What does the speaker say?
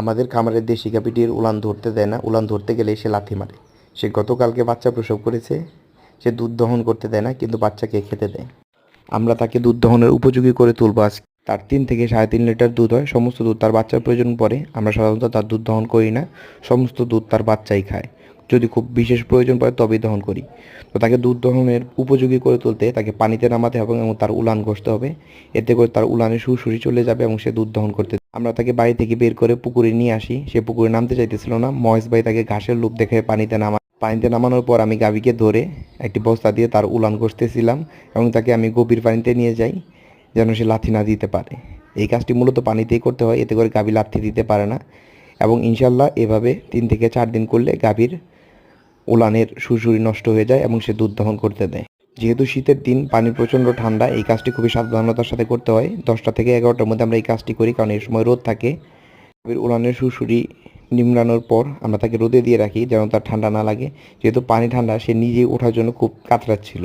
আমাদের খামারের দেশি গাভীটির উলান ধরতে দেয় না। উলান ধরতে গেলে সে লাথি মারে। সে গতকালকে বাচ্চা প্রসব করেছে, সে দুধ দহন করতে দেয় না, কিন্তু বাচ্চাকে খেতে দেয়। আমরা তাকে দুধ দহনের উপযোগী করে তুলব আজ। তার তিন থেকে সাড়ে তিন লিটার দুধ হয়, সমস্ত দুধ তার বাচ্চার প্রয়োজন পড়ে। আমরা সাধারণত তার দুধ দহন করি না, সমস্ত দুধ তার বাচ্চাই খায়। যদি খুব বিশেষ প্রয়োজন পড়ে তবেই দহন করি। তো তাকে দুধ দহনের উপযোগী করে তুলতে তাকে পানিতে নামাতে হবে এবং তার উলান ঘষতে হবে। এতে করে তার উলানে সুরসুরি চলে যাবে এবং সে দুধ দহন করতে আমরা তাকে বাড়ি থেকে বের করে পুকুরে নিয়ে আসি। সে পুকুরে নামতে চাইতেছিল না। মহেশ ভাই তাকে ঘাসের লোভ দেখে পানিতে নামা পানিতে নামানোর পর আমি গাভীকে ধরে একটি বস্তা দিয়ে তার উলান ঘষতেছিলাম এবং তাকে আমি গভীর পানিতে নিয়ে যাই যেন সে লাথি না দিতে পারে। এই কাজটি মূলত পানিতেই করতে হয়। এতে করে গাভী লাথি দিতে পারে না। এবং ইনশাল্লাহ এভাবে তিন থেকে চার দিন করলে গাভীর উলানের সুরসুরি নষ্ট হয়ে যায় এবং সে দুধ দহন করতে দেয়। যেহেতু শীতের দিন, পানি প্রচণ্ড ঠান্ডা, এই কাজটি খুবই সাবধানতার সাথে করতে হয়। দশটা থেকে এগারোটার মধ্যে আমরা এই কাজটি করি, কারণ এই সময় রোদ থাকে। উলানের সুরসুরি নিমড়ানোর পর আমরা তাকে রোদে দিয়ে রাখি, যেন তার ঠান্ডা না লাগে। যেহেতু পানি ঠান্ডা, সে নিজেই ওঠার জন্য খুব কাতরাচ্ছিল।